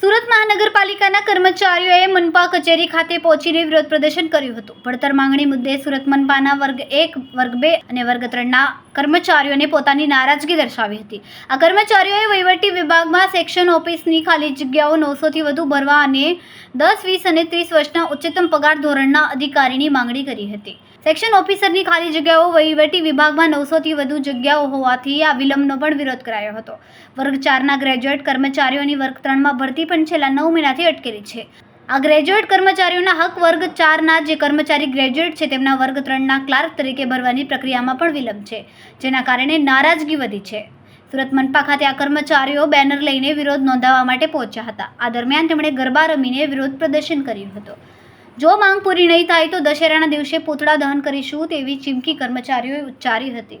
સુરત મહાનગરપાલિકાના કર્મચારીઓએ મનપા કચેરી ખાતે પહોંચીને વિરોધ પ્રદર્શન કર્યું હતું. પડતર માંગણી મુદ્દે સુરત મનપાના વર્ગ એક, વર્ગ બે અને વર્ગ ત્રણના કર્મચારીઓને પોતાની નારાજગી દર્શાવી હતી. આ કર્મચારીઓએ વહીવટી વિભાગમાં સેક્શન ઓફિસની ખાલી જગ્યાઓ નવસોથી વધુ ભરવા અને દસ, વીસ અને ત્રીસ વર્ષના ઉચ્ચતમ પગાર ધોરણના અધિકારીની માંગણી કરી હતી. સેક્શન ઓફિસરની ખાલી જગ્યાઓ વહીવટી વિભાગમાં નવસોથી વધુ જગ્યાઓ હોવાથી આ વિલંબનો પણ વિરોધ કરાયો હતો. વર્ગ ચારના ગ્રેજ્યુએટ કર્મચારીઓની વર્ગ ત્રણમાં ભરતી પણ છેલ્લા નવ મહિનાથી અટકેલી છે. આ ગ્રેજ્યુએટ કર્મચારીઓના હક વર્ગ ચારના જે કર્મચારી ગ્રેજ્યુએટ છે તેમના વર્ગ ત્રણના ક્લાર્ક તરીકે ભરવાની પ્રક્રિયામાં પણ વિલંબ છે, જેના કારણે નારાજગી વધી છે. સુરત મનપા ખાતે આ કર્મચારીઓ બેનર લઈને વિરોધ નોંધાવવા માટે પહોંચ્યા હતા. આ દરમિયાન તેમણે ગરબા રમીને વિરોધ પ્રદર્શન કર્યું હતું. જો માંગ પૂરી નહીં થાય તો દશેરાના દિવસે પૂતળા દહન કરીશું તેવી ચીમકી કર્મચારીઓએ ઉચ્ચારી હતી.